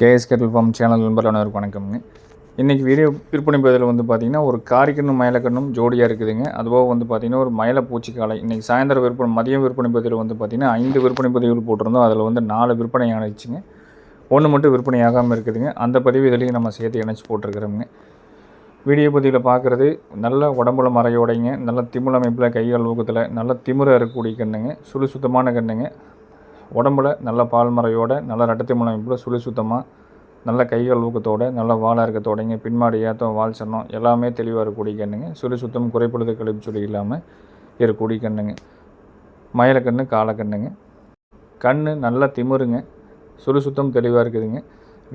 KS கேட்டல் form channel நண்பர் அனைவருக்கும் வணக்கம்ங்க. இன்றைக்கி வீடியோ விற்பனை பதிவில் வந்து பார்த்திங்கன்னா ஒரு காரிக்கண்ணும் மயிலக்கண்ணும் ஜோடியாக இருக்குதுங்க. அதுபோக வந்து பார்த்திங்கன்னா ஒரு மயில பூச்சிக்காலை இன்றைக்கி சாயந்தரம் விற்பனை மதியம் விற்பனை பதிவில் வந்து பார்த்திங்கன்னா ஐந்து விற்பனை பதிவுகள் போட்டிருந்தோம். அதில் வந்து நாலு விற்பனை ஆனிச்சுங்க ஒன்று மட்டும் விற்பனை ஆகாமல் இருக்குதுங்க. அந்த பதிவு இதுலேயும் நம்ம சேர்த்து இணைச்சி போட்டிருக்கிறோமுங்க. வீடியோ பதிவில் பார்க்குறது நல்ல உடம்புல மறையோடைங்க. நல்ல திமிழ் அமைப்பில் கைகள் ஊக்கத்தில் நல்ல திமிர இருக்கக்கூடிய கண்ணுங்க. சுடு சுத்தமான கண்ணுங்க. உடம்புல நல்ல பால் மறையோடு நல்ல ரெட்டத்திமிழ் அமைப்பில் சுழி சுத்தமாக நல்ல கைகள் ஊக்கத்தோடு நல்ல வாழை இருக்கத்தோடைங்க பின்மாடி ஏற்றம் வால் சன்னம் எல்லாமே தெளிவாக இருக்கக்கூடிய கண்ணுங்க. சுழி சுத்தம் குறைப்படுது கழிப்பு சொல்லி இல்லாமல் இருக்கக்கூடிய கண்ணுங்க. மயிலக்கண்ணு காலக்கண்ணுங்க கண் நல்லா திமிருங்க. சுழி சுத்தம் தெளிவாக இருக்குதுங்க.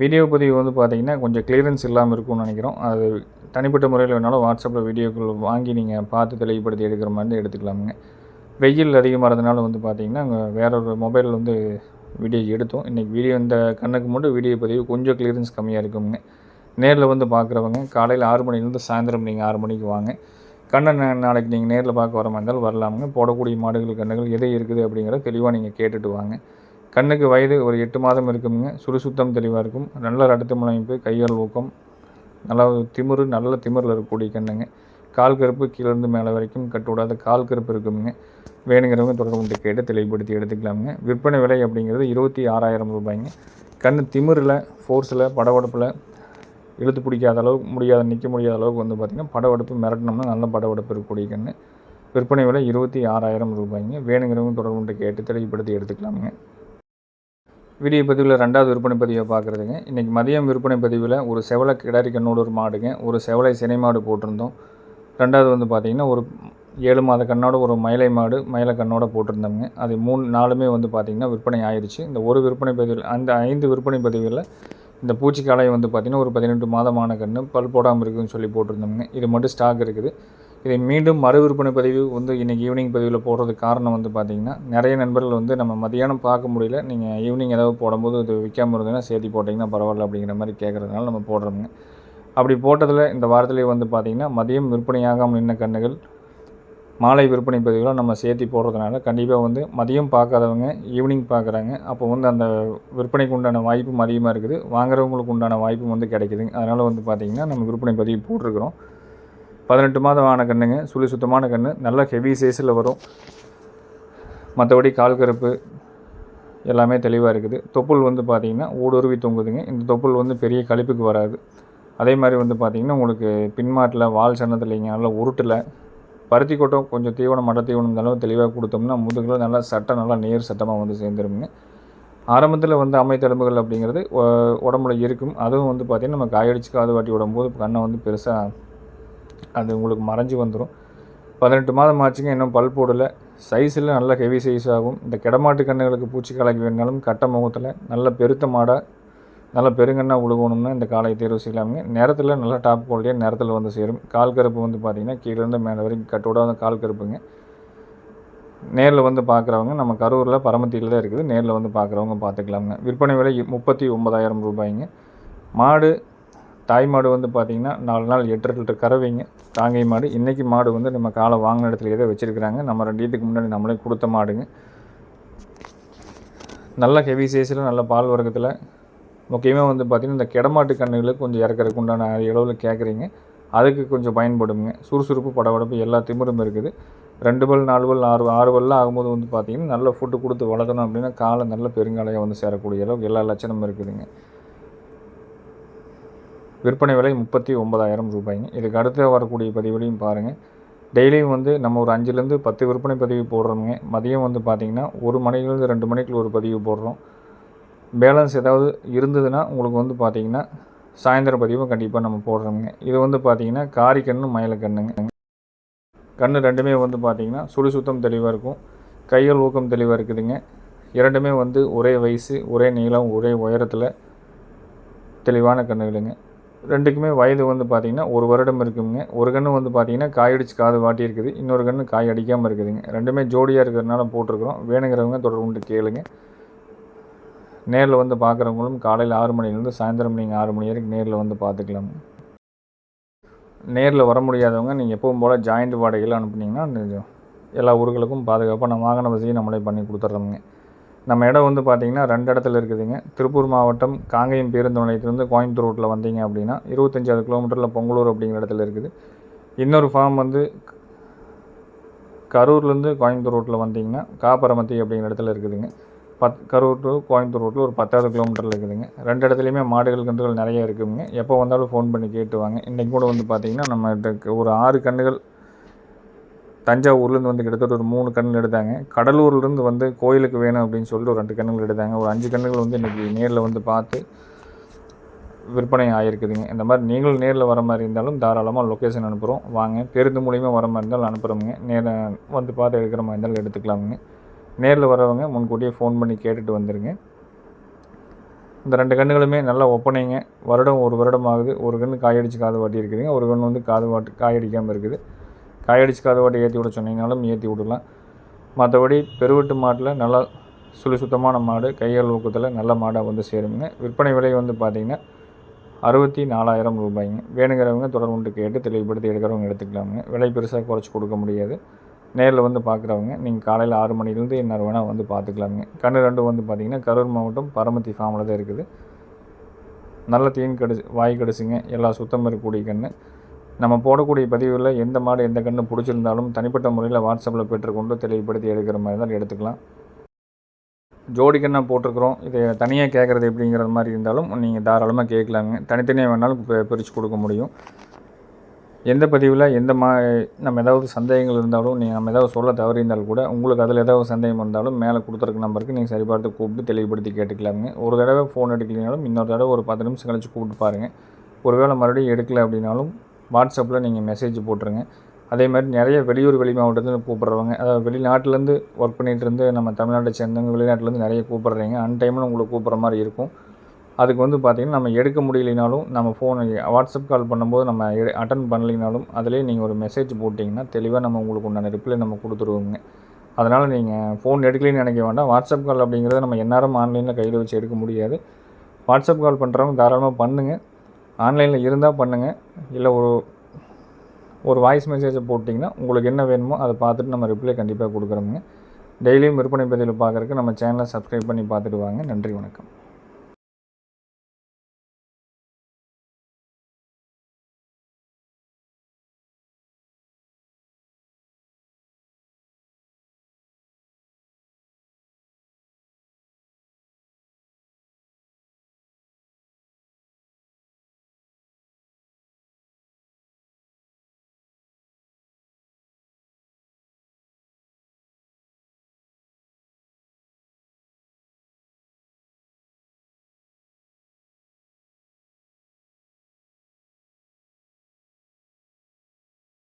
வீடியோ பதிவு வந்து பார்த்திங்கன்னா கொஞ்சம் கிளியரன்ஸ் இல்லாமல் இருக்கும்னு நினைக்கிறோம். அது தனிப்பட்ட முறையில் வேணாலும் வாட்ஸ்அப்பில் வீடியோக்கள் வாங்கி நீங்கள் பார்த்து தெளிவுபடுத்தி எடுக்கிற மாதிரி எடுத்துக்கலாமுங்க. வெயில் அதிகமாக இருந்தனால வந்து பார்த்தீங்கன்னா அங்கே வேற ஒரு மொபைல் வந்து வீடியோ எடுத்தோம். இன்றைக்கி வீடியோ இந்த கண்ணுக்கு மட்டும் வீடியோ பதிவு கொஞ்சம் கிளியரன்ஸ் கம்மியாக இருக்குங்க. நேரில் வந்து பார்க்குறவங்க காலையில் ஆறு மணிலேருந்து சாயந்தரம் நீங்கள் ஆறு மணிக்கு வாங்க. கண்ணை நாளைக்கு நீங்கள் நேரில் பார்க்க வர மாதிரி இருந்தாலும் வரலாமுங்க. போடக்கூடிய மாடுகள் கண்ணுகள் எது இருக்குது அப்படிங்கிறத தெளிவாக நீங்கள் கேட்டுட்டு வாங்க. கண்ணுக்கு வயது ஒரு எட்டு மாதம் இருக்குங்க. சுறுசுத்தம் தெளிவாக இருக்கும். நல்ல ரடுத்து முனைப்பு கையால் ஊக்கம் நல்லா திமிரு நல்ல திமிரில் இருக்கக்கூடிய கண்ணுங்க. கால் கருப்பு கீழேருந்து மேலே வரைக்கும் கட்டுவிடாத கால் கருப்பு இருக்குங்க வேணுங்கிறவங்க தொடர்பு கேட்டு தெளிவுபடுத்தி எடுத்துக்கலாமுங்க. விற்பனை விலை அப்படிங்கிறது இருபத்தி ஆறாயிரம் ரூபாய்ங்க. கண் திமிரில் ஃபோர்ஸில் படவடப்பில் இழுத்து பிடிக்காத அளவுக்கு முடியாத நிற்க முடியாத அளவுக்கு வந்து பார்த்திங்கன்னா படவெடுப்பு மிரட்டினோம்னா நல்ல படவெடுப்பு இருக்கக்கூடிய கன்று விற்பனை விலை இருபத்தி ஆறாயிரம் ரூபாய்ங்க. வேணுங்கிறவங்க தொடர்புண்டு கேட்டு தெளிவுபடுத்தி எடுத்துக்கலாமுங்க. வீடியோ பதிவில் ரெண்டாவது விற்பனை பதிவை பார்க்குறதுங்க. இன்றைக்கி மதியம் விற்பனை பதிவில் ஒரு செவலை கிடாரி கண்ணோட ஒரு மாடுங்க. ஒரு செவலை சினை மாடு போட்டிருந்தோம். ரெண்டாவது வந்து பார்த்திங்கன்னா ஒரு ஏழு மாத கண்ணோட ஒரு மயிலை மாடு மயிலை கண்ணோட போட்டிருந்தோங்க அது மூணு நாலுமே வந்து பார்த்திங்கன்னா விற்பனை ஆயிடுச்சு இந்த ஒரு விற்பனை பதிவில் அந்த ஐந்து விற்பனை பதிவில் இந்த பூச்சிக்காலை வந்து பார்த்திங்கன்னா ஒரு பதினெட்டு மாதமான கன்று பல் போடாமல் இருக்குதுன்னு சொல்லி போட்டிருந்தோங்க இது மட்டும் ஸ்டாக் இருக்குது. இதை மீண்டும் மறு விற்பனை பதிவு வந்து இன்றைக்கி ஈவினிங் பதிவில் போடுறதுக்கு காரணம் வந்து பார்த்திங்கன்னா நிறைய நண்பர்கள் வந்து நம்ம மதியானம் பார்க்க முடியல. நீங்கள் ஈவினிங் ஏதாவது போடும்போது இது விற்காமல் இருந்ததுன்னா சேர்த்தி போட்டிங்கன்னா பரவாயில்ல அப்படிங்கிற மாதிரி கேட்குறதுனால நம்ம போடுறோமுங்க. அப்படி போட்டதில் இந்த வாரத்திலே வந்து பார்த்திங்கன்னா மதியம் விற்பனையாகாமல் நின்ன கன்றுகள் மாலை விற்பனை பதிவில் நம்ம சேர்த்து போடுறதுனால கண்டிப்பாக வந்து மதியம் பார்க்காதவங்க ஈவினிங் பார்க்குறாங்க. அப்போ வந்து அந்த விற்பனைக்கு உண்டான வாய்ப்பும் அதிகமாக இருக்குது. வாங்குறவங்களுக்கு உண்டான வாய்ப்பும் வந்து கிடைக்குதுங்க அதனால் வந்து பார்த்திங்கன்னா நம்ம விற்பனை பதிவு போட்டிருக்கிறோம். பதினெட்டு மாதம் ஆன கண்ணுங்க சுழி சுத்தமான கன்று. நல்லா ஹெவி சைஸில் வரும். மற்றபடி கால் கருப்பு எல்லாமே தெளிவாக இருக்குது. தொப்புள் வந்து பார்த்திங்கன்னா ஊடுருவி தொங்குதுங்க. இந்த தொப்புள் வந்து பெரிய கழிப்புக்கு வராது. அதே மாதிரி வந்து பார்த்திங்கன்னா உங்களுக்கு பின்மாட்டில் வால் சன்னத்துலைங்க நல்லா உருட்டில் பருத்தி கொட்டம் கொஞ்சம் தீவனம் மட தீவனம் இந்த அளவு தெளிவாக கொடுத்தோம்னா முதுகில் நல்லா சட்டை நல்லா நேர் சட்டமாக வந்து சேர்ந்துருங்க. ஆரம்பத்தில் வந்து அமைத்தெலும்புகள் அப்படிங்கிறது உடம்புல இருக்கும். அதுவும் வந்து பார்த்திங்கன்னா நம்ம காயடிச்சு காது வாட்டி விடும்போது கண்ணை வந்து பெருசாக அது உங்களுக்கு மறைஞ்சு வந்துடும் பதினெட்டு மாதம் ஆச்சுங்க இன்னும் பல் போடலை. சைஸில் நல்ல ஹெவி சைஸ் ஆகும். இந்த கிடமாட்டு கண்ணுகளுக்கு பூச்சி கலக்கி வேணாலும் கட்ட முகத்தில் நல்ல பெருத்த மாடாக நல்லா பெருங்கண்ணா உழுகணும்னா இந்த காலையை தேர்வு செய்யலாமுங்க. நேரத்தில் நல்லா டாப் குவாலிட்டியாக நேரத்தில் வந்து சேரும். கால் கருப்பு வந்து பார்த்திங்கன்னா கீழேருந்து மேலே வரைக்கும் கட்டோட கால் கருப்புங்க. நேரில் வந்து பார்க்குறவங்க நம்ம கரூரில் பரமத்தியில் தான் இருக்குது. நேரில் வந்து பார்க்குறவங்க பார்த்துக்கலாமுங்க விற்பனை விலை முப்பத்தி ஒன்பதாயிரம் ரூபாய்ங்க. மாடு தாய் மாடு வந்து பார்த்திங்கன்னா நாலு நாள் எட்டு லிட்டர் கறவைங்க. தாங்கை மாடு இன்றைக்கி மாடு வந்து நம்ம காலை வாங்கின இடத்துல தான் வச்சுருக்குறாங்க. நம்ம ரெண்டு முன்னாடி நம்மளே கொடுத்த மாடுங்க. நல்ல ஹெவி சைஸில் நல்ல பால் வர்க்கத்தில் முக்கியமாக வந்து பார்த்திங்கன்னா இந்த கிடமாட்டு கண்ணுகளுக்கு கொஞ்சம் இறக்குறதுக்கு உண்டான அளவில் கேட்குறீங்க அதுக்கு கொஞ்சம் பயன்படுங்க. சுறுசுறுப்பு படபடப்பு எல்லா திமிரும் இருக்குது. ரெண்டு பல் நாலு பல் ஆறு ஆறு பல்லாம் ஆகும்போது வந்து பார்த்திங்கன்னா நல்ல ஃபுட்டு கொடுத்து வளர்த்தணும் அப்படின்னா காலை நல்ல பெருங்காலையாக வந்து சேரக்கூடிய அளவுக்கு எல்லா லட்சணமும் இருக்குதுங்க. விற்பனை விலை முப்பத்தி ஒன்பதாயிரம் ரூபாய்ங்க. இதுக்கு அடுத்து வரக்கூடிய பதிவுலையும் பாருங்கள் டெய்லியும் வந்து நம்ம ஒரு அஞ்சுலேருந்து பத்து விற்பனை பதிவு போடுறோமுங்க. மதியம் வந்து பார்த்திங்கன்னா ஒரு மணிலேருந்து ரெண்டு மணிக்குள்ள ஒரு பதிவு போடுறோம். பேலன்ஸ் ஏதாவது இருந்ததுன்னா உங்களுக்கு வந்து பார்த்திங்கன்னா சாயந்தர பதிவும் கண்டிப்பாக நம்ம போடுறோமுங்க. இது வந்து பார்த்திங்கன்னா காரிக்கண்ணு மயிலக்கண்ணுங்க கண் ரெண்டுமே வந்து பார்த்திங்கன்னா சுடு சுத்தம் தெளிவாக இருக்கும். கைகள் ஊக்கம் தெளிவாக இருக்குதுங்க. இரண்டுமே வந்து ஒரே வயசு ஒரே நீளம் ஒரே உயரத்தில் தெளிவான கண்ணுகளுங்க. ரெண்டுக்குமே வயது வந்து பார்த்திங்கன்னா ஒரு வருடம் இருக்குங்க. ஒரு கன்று வந்து பார்த்திங்கன்னா காய் அடித்து காது வாட்டி இருக்குது. இன்னொரு கன்று காய் அடிக்காமல் இருக்குதுங்க. ரெண்டுமே ஜோடியாக இருக்கிறதுனால போட்டிருக்கிறோம். வேணுங்கிறவங்க தொடர்பு கேளுங்க. நேரில் வந்து பார்க்குறவங்களும் காலையில் ஆறு மணிலேருந்து சாயந்தரம் நீங்கள் ஆறு மணி வரைக்கும் நேரில் வந்து பார்த்துக்கலாம். நேரில் வர முடியாதவங்க நீங்கள் எப்பவும் போல் ஜாயிண்ட் வாடகையில் அனுப்புனீங்கன்னா கொஞ்சம் எல்லா ஊர்களுக்கும் பாதுகாப்பாக நம்ம வாகன வசதியும் நம்மளே பண்ணி கொடுத்துட்றோமுங்க நம்ம இடம் வந்து பார்த்திங்கன்னா ரெண்டு இடத்துல இருக்குதுங்க. திருப்பூர் மாவட்டம் காங்கேயம் பேருந்து நிலையத்திலேருந்து கோயம்புத்தூர் ரோட்டில் வந்தீங்க அப்படின்னா இருபத்தஞ்சாவது கிலோமீட்டரில் பொங்கலூர் அப்படிங்கிற இடத்துல இருக்குது. இன்னொரு ஃபார்ம் வந்து கரூர்லேருந்து கோயம்புத்தூர் ரோட்டில் வந்தீங்கன்னா காப்பரமத்தி அப்படிங்கிற இடத்துல இருக்குதுங்க. பத் கரூர் டு கோயம்புத்தூர் ரோட்டில் ஒரு பத்தாவது கிலோமீட்டரில் இருக்குதுங்க. ரெண்டு இடத்துலையுமே மாடுகள் கன்றுகள் நிறைய இருக்குதுங்க எப்போ வந்தாலும் ஃபோன் பண்ணி கேட்டு வாங்க இன்றைக்கி கூட வந்து பார்த்திங்கன்னா நம்ம ஒரு ஆறு கன்றுகள் தஞ்சாவூர்லேருந்து வந்து கிட்டத்தட்ட ஒரு மூணு கன்று எடுத்தாங்க. கடலூர்லேருந்து வந்து கோயிலுக்கு வேணும் அப்படின்னு சொல்லிட்டு ஒரு ரெண்டு கண்ணுகள் எடுத்தாங்க. ஒரு அஞ்சு கண்ணுகள் வந்து இன்றைக்கி நேரில் வந்து பார்த்து விற்பனை ஆகிருக்குதுங்க இந்த மாதிரி நீங்களும் நேரில் வர மாதிரி இருந்தாலும் தாராளமாக லொக்கேஷன் அனுப்புகிறோம் வாங்க. பேருந்து மூலியமாக வர மாதிரி இருந்தாலும் அனுப்புகிறோமுங்க நேரில் வந்து பார்த்து எடுக்கிற மாதிரி இருந்தாலும் எடுத்துக்கலாமுங்க. நேரில் வரவங்க முன்கூட்டியே ஃபோன் பண்ணி கேட்டுட்டு வந்துடுங்க இந்த ரெண்டு கண்ணுகளுமே நல்லா ஒப்பனைங்க. வருடம் ஒரு வருடம் ஆகுது. ஒரு கன்று காயடிச்சு காது வாட்டி இருக்குதுங்க. ஒரு கன்று வந்து காது வாட்டு காயடிக்காமல் இருக்குது. காயடிச்சு காது வாட்டி ஏற்றி விட சொன்னீங்கனாலும் ஏற்றி விடலாம். மற்றபடி பெருவெட்டு மாட்டில் நல்லா சுழி சுத்தமான மாடு கையால் ஊக்கத்தில் நல்ல மாடாக வந்து சேருங்க. விற்பனை விலை வந்து பார்த்திங்கன்னா அறுபத்தி நாலாயிரம் ரூபாய்ங்க. வேணுங்கிறவங்க தொடர்புண்டு கேட்டு தெளிவுபடுத்தி எடுக்கிறவங்க எடுத்துக்கலாமுங்க. விலை பெருசாக குறைச்சி கொடுக்க முடியாது. நேரில் வந்து பார்க்குறவங்க நீங்கள் காலையில் ஆறு மணிலேருந்து என்ன வேணால் வந்து பார்த்துக்கலாமுங்க. கண்ணு ரெண்டும் வந்து பார்த்திங்கன்னா கரூர் மாவட்டம் பரமத்தி ஃபார்மில் தான் இருக்குது. நல்ல தீன் கடிச்சு வாய் கடிச்சுங்க எல்லா சுத்தம் இருக்கக்கூடிய கன்று நம்ம போடக்கூடிய பதிவுகளில் எந்த மாடு எந்த கன்று பிடிச்சிருந்தாலும் தனிப்பட்ட முறையில் வாட்ஸ்அப்பில் பெற்றுக்கொண்டு தெளிவுபடுத்தி எடுக்கிற மாதிரி தான் எடுத்துக்கலாம். ஜோடி கண்ணை போட்டிருக்கிறோம். இதை தனியாக கேட்குறது எப்படிங்கிற மாதிரி இருந்தாலும் நீங்கள் தாராளமாக கேட்கலாங்க. தனித்தனியாக வேணாலும் பிரித்து கொடுக்க முடியும். எந்த பதிவில் எந்த மா நம்ம ஏதாவது சந்தேகங்கள் இருந்தாலும் நீங்கள் நம்ம ஏதாவது சொல்ல தவறியிருந்தாலும் கூட உங்களுக்கு அதில் ஏதாவது சந்தேகம் இருந்தாலும் மேலே கொடுத்துருக்க நம்பருக்கு நீங்கள் சரி பார்த்து கூப்பிட்டு தெளிவுபடுத்தி கேட்டுக்கலாங்க. ஒரு தடவை ஃபோன் எடுக்கலைனாலும் இன்னொரு தடவை ஒரு பத்து நிமிஷம் கழித்து கூப்பிட்டு பாருங்கள் ஒருவேளை மறுபடியும் எடுக்கலை அப்படின்னாலும் வாட்ஸ்அப்பில் நீங்கள் மெசேஜ் போட்டுருங்க. அதே மாதிரி நிறைய வெளியூர் வெளி மாவட்டத்தில் கூப்பிட்றவங்க அதாவது வெளிநாட்டிலேருந்து ஒர்க் பண்ணிகிட்டு இருந்து நம்ம தமிழ்நாட்டை சேர்ந்தவங்க வெளிநாட்டிலேருந்து நிறைய கூப்பிட்றீங்க அன் டைமில் உங்களுக்கு கூப்பிட்ற மாதிரி இருக்கும். அதுக்கு வந்து பார்த்திங்கன்னா நம்ம எடுக்க முடியலைனாலும் நம்ம ஃபோனை வாட்ஸ்அப் கால் பண்ணும்போது நம்ம அட்டன் பண்ணலைனாலும் அதிலே நீங்கள் ஒரு மெசேஜ் போட்டிங்கன்னா தெளிவாக நம்ம உங்களுக்கு உண்டான ரிப்ளை நம்ம கொடுத்துருவோங்க. அதனால் நீங்கள் ஃபோன் எடுக்கலைன்னு நினைக்க வேண்டாம். வாட்ஸ்அப் கால் அப்படிங்கிறத நம்ம எந்நேரம் ஆன்லைனில் கையில் வச்சு எடுக்க முடியாது. வாட்ஸ்அப் கால் பண்ணுறவங்க தாராளமாக பண்ணுங்கள் ஆன்லைனில் இருந்தால் பண்ணுங்கள் இல்லை ஒரு ஒரு வாய்ஸ் மெசேஜை போட்டிங்கன்னா உங்களுக்கு என்ன வேணுமோ அதை பார்த்துட்டு நம்ம ரிப்ளை கண்டிப்பாக கொடுக்குறோங்க டெய்லியும் விற்பனை பதிவில் பார்க்குறக்கு நம்ம சேனலை சப்ஸ்கிரைப் பண்ணி பார்த்துட்டு வாங்க. நன்றி வணக்கம்.